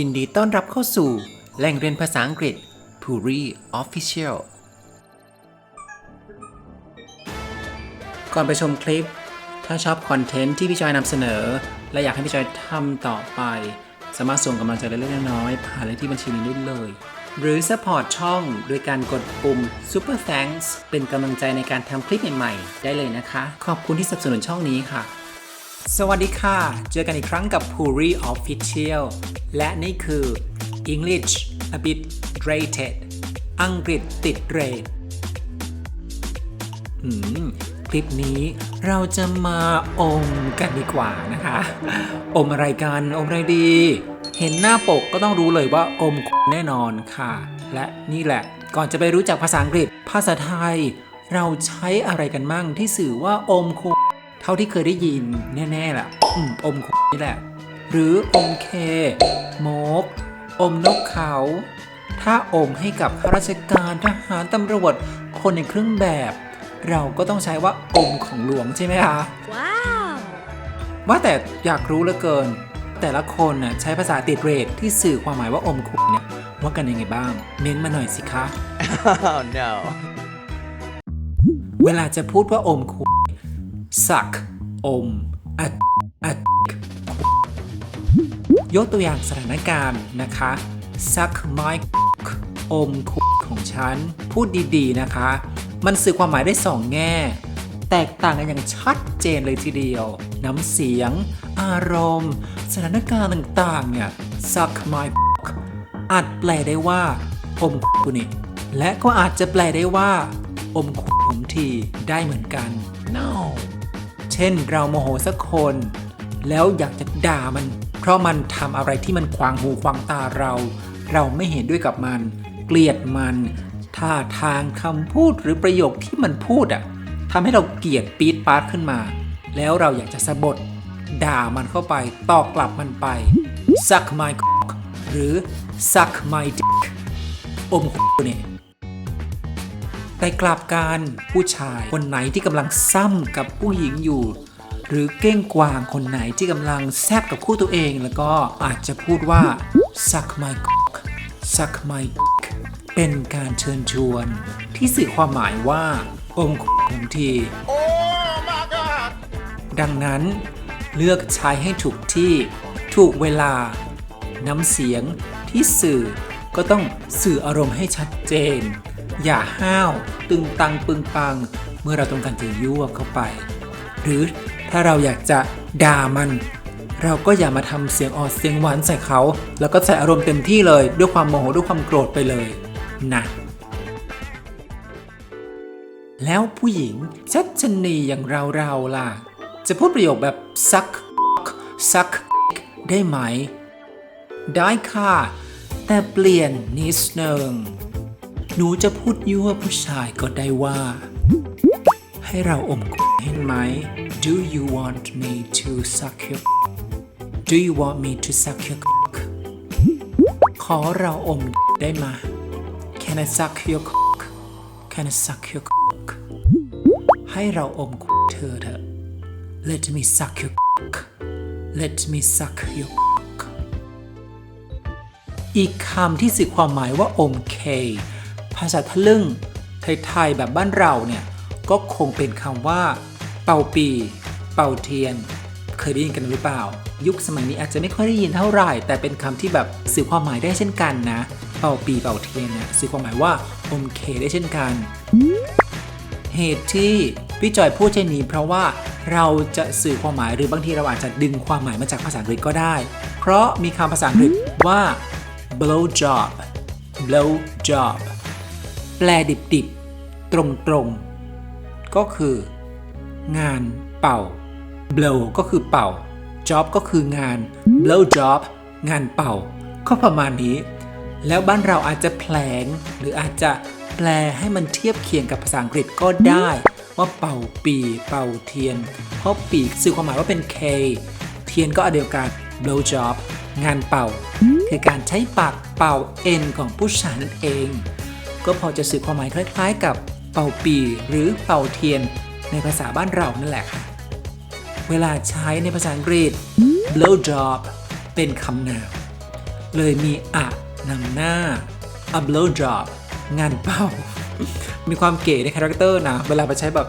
ยินดีต้อนรับเข้าสู่แหล่งเรียนภาษาอังกฤษ Puri Official ก่อนไปชมคลิป ถ้าชอบคอนเทนต์ที่พี่จอยนำเสนอ และอยากให้พี่จอยทำต่อไป สามารถส่งกำลังใจเล็กๆน้อยๆผ่านเลขที่บัญชีนี้ได้เลย หรือ support ช่องโดยการกดปุ่ม Super Thanks เป็นกำลังใจในการทำคลิปใหม่ๆ ได้เลยนะคะ ขอบคุณที่สนับสนุนช่องนี้ค่ะ สวัสดีค่ะ เจอกันอีกครั้งกับ Puri Official และนี่คือ English a bit rated อังกฤษติดเรทคลิปนี้เราจะมาอมกันดีกว่านะคะ อมอะไรกัน อมอะไรดี เห็นหน้าปกก็ต้องรู้เลยว่าอมแน่นอนค่ะ และนี่แหละ ก่อนจะไปรู้จักภาษาอังกฤษ ภาษาไทย เราใช้อะไรกันมั่งที่สื่อว่าอมคุเท่าที่เคยได้ยินแน่ๆล่ะอมอมคุนี่แหละ หรืออมเคโมก อมนกเขา ถ้าอมให้กับข้าราชการทหารตำรวจคนในเครื่องแบบ เราก็ต้องใช้ว่าอมของหลวงใช่ไหมคะ Wow! ว่าแต่อยากรู้เหลือเกิน แต่ละคนน่ะใช้ภาษาติดเรทที่สื่อความหมายว่าอมคุเนี่ยว่ากันยังไงบ้าง เม้นมาหน่อยสิคะ Oh no. เวลาจะพูดว่าอมคุสัก อมอัดอัด ยกตัวอย่างสถานการณ์นะคะสักไม้อมคุของฉัน พูดดีๆนะคะ มันสื่อความหมายได้สองแง่ แตกต่างกันอย่างชัดเจนเลยทีเดียว น้ำเสียง อารมณ์ สถานการณ์ต่างๆเนี่ย suck my อาจแปลได้ว่า อมคุนี่และก็อาจจะแปลได้ว่า อมคุผมทีได้เหมือนกัน no เช่นเราโมโหสักคน แล้วอยากจะด่ามัน เพราะมันทำอะไรที่มันขวางหูขวางตาเรา เราไม่เห็นด้วยกับมัน เกลียดมันท่าทางคำพูดหรือประโยคที่มันพูดอะทำให้เราเกลียดปี๊ดปาร์ตขึ้นมา แล้วเราอยากจะสะบดด่ามันเข้าไปตอบกลับมันไป suck my cock หรือ suck my dick อมหูเนี่ยแต่กลับการผู้ชายคนไหนที่กำลังซ้ำกับผู้หญิงอยู่ หรือเก้งกวางคนไหนที่กำลังแซบกับคู่ตัวเอง แล้วก็อาจจะพูดว่า suck my cock suck my dick เป็นการเชิญชวน ที่สื่อความหมายว่าอมผมที ดังนั้น เลือกใช้ให้ถูกที่ ถูกเวลา น้ำเสียงที่สื่อก็ต้องสื่ออารมณ์ให้ชัดเจน อย่าห้าว ตึงตังปึงปัง เมื่อเราต้องการจะยั่วเข้าไป หรือ ถ้าเราอยากจะด่ามัน เราก็อย่ามาทำเสียงออดเสียงหวานใส่เขา แล้วก็ใส่อารมณ์เต็มที่เลยด้วยความโมโหด้วยความโกรธไปเลยนะแล้วผู้หญิงชัดชนีอย่างเราเราๆล่ะ จะพูดประโยคแบบซักซักได้ไหม ได้ค่ะ แต่เปลี่ยนนิดนึงหนูจะพูดยั่วผู้ชายก็ได้ว่า ให้เราอมเห็นไหม Do you want me to suck your Do you want me to suck your cock ขอเราอมได้ไหม Can I suck your cock Can I suck your cock ให้เราอมเธอเถอะ Let me suck your cock Let me suck your cock อีกคำที่สื่อความหมายว่าอมเค ภาษาทะลึ่งไทยๆแบบบ้านเราเนี่ย ก็คงเป็นคำว่า เป่าปี เป่าเทียน เคยได้ยินกันหรือเปล่า ยุคสมัยนี้อาจจะไม่ค่อยได้ยินเท่าไหร่ แต่เป็นคำที่แบบสื่อความหมายได้เช่นกันนะ เป่าปีเป่าเทียนเนี่ยสื่อความหมายว่าอมเคได้เช่นกัน เหตุที่พี่จอยพูดเช่นนี้เพราะว่าเราจะสื่อความหมายหรือบางทีเราอาจจะดึงความหมายมาจากภาษาอังกฤษก็ได้ เพราะมีคำภาษาอังกฤษว่า blow job blow job แปลดิบๆ ตรงๆ ก็คือ งานเป่า blow ก็คือเป่า job ก็คืองาน blow job งานเป่า ก็ประมาณนี้ แล้วบ้านเราอาจจะแผลงหรืออาจจะแปลให้มันเทียบเคียงกับภาษาอังกฤษก็ได้ ว่าเป่าปีเป่าเทียน เพราะปีสื่อความหมายว่าเป็น K เทียนก็อเดียวกัน blow job งานเป่า คือการใช้ปากเป่าเอ็นของผู้ชายนั่นเอง ก็พอจะสื่อความหมายคล้าย ๆ กับ เป่าปีหรือเป่าเทียน ในภาษาบ้านเรานั่นแหละค่ะ เวลาใช้ในภาษาอังกฤษ blow job เป็นคำนาม เลยมีอะนำหน้า a blow job งานเป่า มีความเก๋ในคาแรคเตอร์นะ เวลาไปใช้แบบ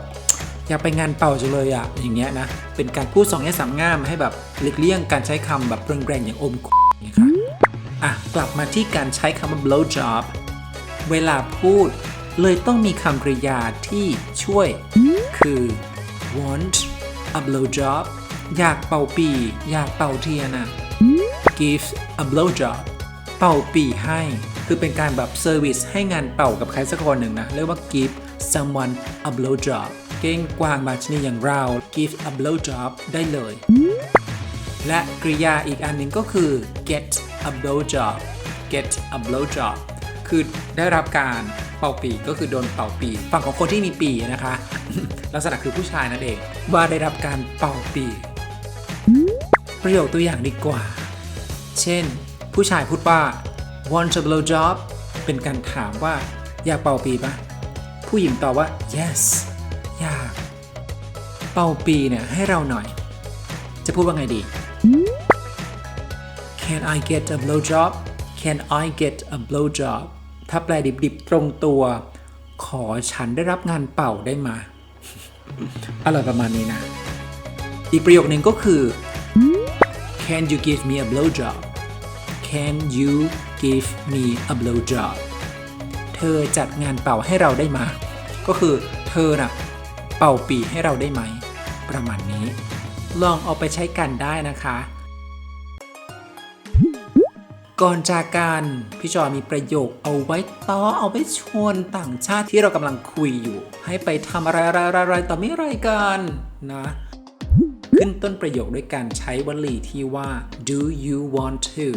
อยากไปงานเป่าจังเลยอะอย่างเงี้ยนะ เป็นการพูดสองแง่สามง่ามให้แบบหลีกเลี่ยงการใช้คำแบบแรงๆอย่างอมนี่ค่ะอะ กลับมาที่การใช้คำว่า blow job เวลาพูด เลยต้องมีคำกริยาที่ช่วย คือ want a blow job อยากเป่าปี อยากเป่าเทียนะ give a blow job เป่าปีให้ คือเป็นการแบบเซอร์วิสให้งานเป่ากับใครสักคนหนึ่งนะ เรียกว่า give someone a blow job เก้งกวางบาชนีอย่างเรา give a blow job ได้เลย และกริยาอีกอันหนึ่งก็คือ get a blow job get a blow job คือได้รับการ เป่าปีก็คือโดนเป่าปีฝั่งของคนที่มีปีนะคะ ลักษณะคือผู้ชายนั่นเอง ว่าได้รับการเป่าปี ประโยคตัวอย่างดีกว่า เช่น ผู้ชายพูดว่า want a blow job เป็นการถามว่าอยากเป่าปีปะผู้หญิงตอบว่า yes อยาก เป่าปีเนี่ยให้เราหน่อย จะพูดว่าไงดี Can I get a blow job Can I get a blow job ถ้าแปลดิบๆตรงตัว ขอฉันได้รับงานเป่าได้มาอะไรประมาณนี้นะ อีกประโยคหนึ่งก็คือ Can you give me a blow job Can you give me a blow job เธอจัดงานเป่าให้เราได้มา ก็คือเธอน่ะเป่าปีให้เราได้ไหม ประมาณนี้ ลองเอาไปใช้กันได้นะคะ ก่อนจากกันพี่จอยมีประโยคเอาไว้ต่อเอาไว้ชวนต่างชาติที่เรากำลังคุยอยู่ ให้ไปทำอะไรอะไรอะไรต่อไม่ไรกันนะ ขึ้นต้นประโยคด้วยการใช้วลีที่ว่า do you want to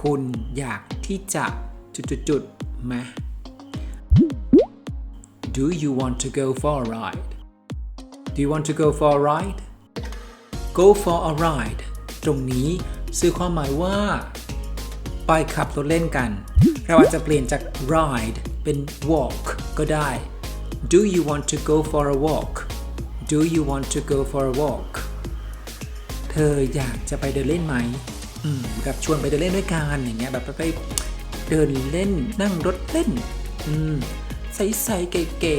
คุณอยากที่จะจุดๆๆไหม do you want to go for a ride do you want to go for a ride go for a ride ตรงนี้สื่อความหมายว่า ไปขับรถเล่นกัน เราอาจจะเปลี่ยนจาก ride เป็น walk ก็ได้ do you want to go for a walk do you want to go for a walk เธออยากจะไปเดินเล่นไหมอืมแบบชวนไปเดินเล่นด้วยกันอย่างเงี้ยแบบไปเดินเล่นนั่งรถเล่น อืมใสๆเก๋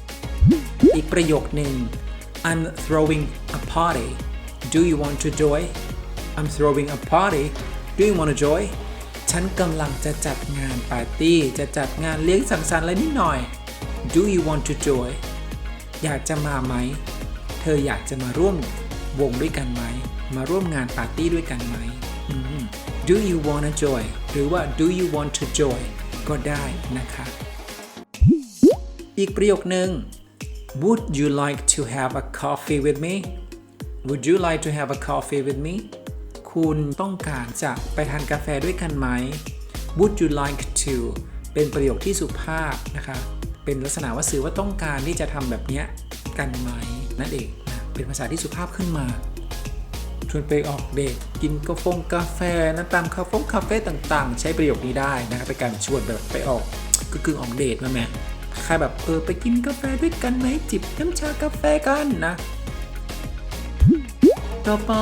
ๆอีกประโยคหนึ่ง I'm throwing a party do you want to join I'm throwing a party do you want to join ฉันกำลังจะจัดงานปาร์ตี้ จะจัดงานเลี้ยงสังสรรค์อะไรนิดหน่อย do you want to join อยากจะมาไหม เธออยากจะมาร่วมวงด้วยกันไหม มาร่วมงานปาร์ตี้ด้วยกันไหมอืม do you wanna join หรือว่า do you want to join ก็ได้นะคะ อีกประโยคหนึ่ง Would you like to have a coffee with me Would you like to have a coffee with me คุณต้องการจะไปทานกาแฟด้วยกันไหม Would you like to เป็นประโยคที่สุภาพนะคะ เป็นลักษณะว่าสื่อว่าต้องการที่จะทำแบบนี้กันไหมนั่นเองนะเป็นภาษาที่สุภาพขึ้นมาชวนไปออกเดทกินกาแฟกาแฟนะตามคาเฟ่คาเฟ่ต่างๆ ใช้ประโยคนี้ได้นะครับเป็นการชวนแบบไปออกก็คือออกเดทมาแม่ใครแบบเออไปกินกาแฟด้วยกันไหมจิบน้ำชากาแฟกันนะ ต่อไป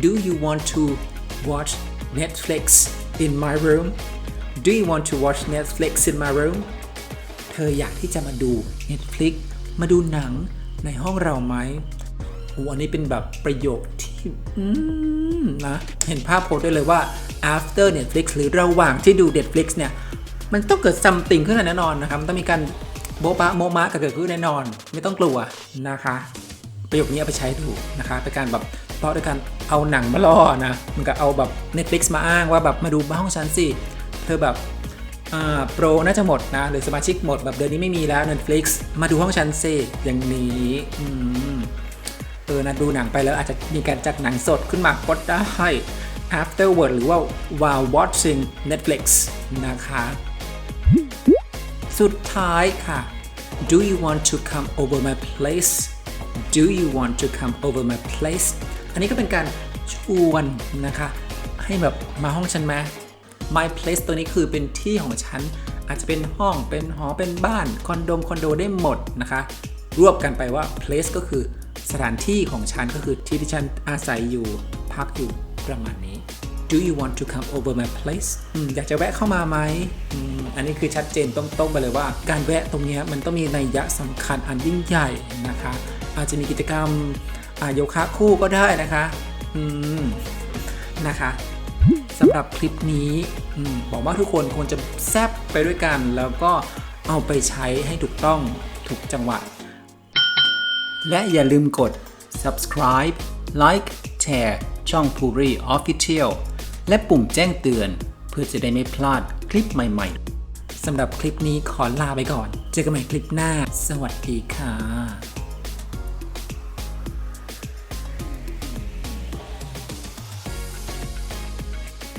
Do you want to watch Netflix in my room Do you want to watch Netflix in my room เธออยากที่จะมาดู Netflix มาดูหนังในห้องเราไหมโอ้อันนี้เป็นแบบประโยคที่อืมนะ เห็นภาพโพสได้เลยว่า after Netflix หรือระหว่างที่ดู Netflix เนี่ย มันต้องเกิด something ขึ้นแน่นอนนะครับ ต้องมีการโบ๊ะบะโมมะเกิดขึ้นแน่นอน ไม่ต้องกลัวนะคะ ประโยคนี้เอาไปใช้ดูนะคะ เป็นการแบบเพราะด้วยการ เอาหนังมาล่อนะมันก็เอาแบบ Netflix มาอ้างว่าแบบมาดูบ้าห้องฉันสิ เธอแบบโปรน่าจะหมดนะ หรือสมาชิกหมดแบบเดือนนี้ไม่มีแล้ว Netflix มาดูห้องฉันสิอย่างนี้อเออนะดูหนังไปแล้วอาจจะมีการจัดหนังสดขึ้นมาก็ได้ afterward หรือว่า while watching Netflix นะคะ สุดท้ายค่ะ Do you want to come over my place Do you want to come over my place อันนี้ก็เป็นการชวนนะคะให้แบบมาห้องฉันไหม My place ตัวนี้คือเป็นที่ของฉัน อาจจะเป็นห้องเป็นหอเป็นบ้านคอนโดคอนโดได้หมดนะคะ รวบกันไปว่า place ก็คือสถานที่ของฉันก็คือที่ที่ฉันอาศัยอยู่พักอยู่ประมาณนี้ do you want to come over my place ออยากจะแวะเข้ามาไหมอมอันนี้คือชัดเจนตรงๆไปเลยว่า การแวะตรงนี้มันต้องมีนัยยะสำคัญอันยิ่งใหญ่นะคะ อาจจะมีกิจกรรม โยคะคู่ก็ได้นะคะ อืม นะคะสำหรับคลิปนี้อบอกว่าทุกคนควรจะแซบไปด้วยกัน แล้วก็เอาไปใช้ให้ถูกต้องถูกจังหวะ และอย่าลืมกด subscribe like share ช่อง Puri Official และปุ่มแจ้งเตือน เพื่อจะได้ไม่พลาดคลิปใหม่ๆสำหรับคลิปนี้ขอลาไปก่อน เจอกันใหม่คลิปหน้า สวัสดีค่ะ